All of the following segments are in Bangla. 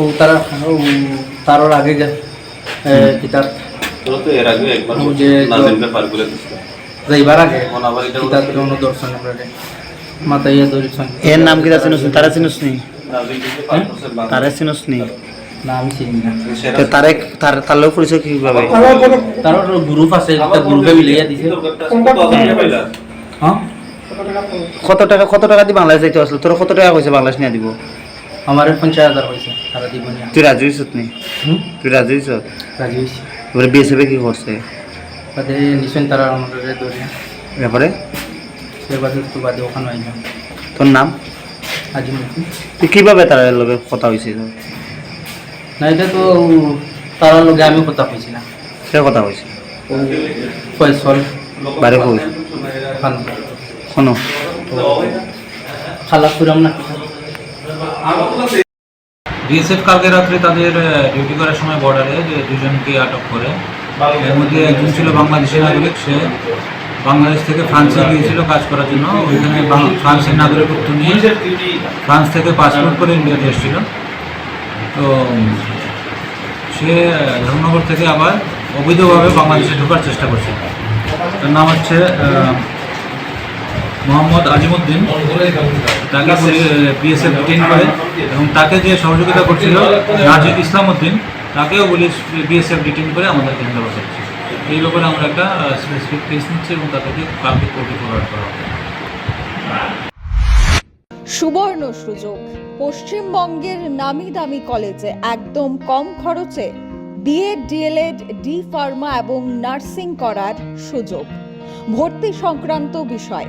ও তারা ও আগে গে কিতাব এর নাম কি তারা চিনুস নি। তারা চিনুস নি? না? আমি চিনি না। তারে তার তার লোক পরিচয় কীভাবে তারর গ্রুপ আছে একটা গ্রুপে মিলিয়ে দিছে। কত হাজার টাকা হ্যাঁ? কত টাকা? কত টাকা দিয়ে বাংলাদেশ যাইতে আসলো? তোর কত টাকা কইছে বাংলাদেশ নিয়ে দিব? আমার পঞ্চাশ হাজার হয়েছে তারা দিব না তুই রাজি হইছত নি? তুই রাজি হইছ রাজি হয়েছে এবারে কি করছে? বাদে নিশ্চয় তারা আমাদের ধরে। ব্যাপারে সে বাদে তো বাদে ওখানে আইলাম তোর নাম? আজি মুখি তুই কীভাবে তার লগে কথা হয়েছে? না এটা তো তারা লগে আমি কথা না। সে কথা হয়েছে খান শোনো খালা পুরাম না? বিএসএফ কালকে রাত্রে তাদের ডিউটি করার সময় বর্ডারে যে দুজনকে আটক করে, এর মধ্যে একজন ছিল বাংলাদেশের নাগরিক, সে বাংলাদেশ থেকে ফ্রান্সে গিয়েছিল কাজ করার জন্য। ওইখানে ফ্রান্সের নাগরিকত্ব নিয়ে ফ্রান্স থেকে পাসপোর্ট করে ইন্ডিয়াতে এসেছিল। তো, সে ধর্মনগর থেকে আবার অবৈধভাবে বাংলাদেশে ঢোকার চেষ্টা করছে তার নাম হচ্ছে মোহাম্মদ আজিমুদ্দিন তাকে বিএসএফ ডিটেইন করে এবং তাকে যে সহযোগিতা করছিল নাজিদ ইসলাম উদ্দিন তাকেও পুলিশ বিএসএফ ডিটেইন করে আমাদের কেন্দ্র বসাচ্ছে এই ব্যাপারে আমরা একটা স্পেসিফিক কেস নিচ্ছি এবং তাদেরকে কালকে কোর্টে ফরওয়ার্ড করা হবে। সুবর্ণ সুযোগ। পশ্চিমবঙ্গের নামি দামি কলেজে একদম কম খরচে বিএড ডিএলএড ডি ফার্মা এবং নার্সিং করার সুযোগ। ভর্তি সংক্রান্ত বিষয়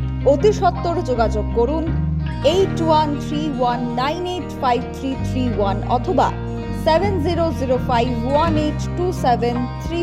অতি সত্বর যোগাযোগ করুন eight one three one nine eight five three three one অথবা seven zero zero five one eight two seven three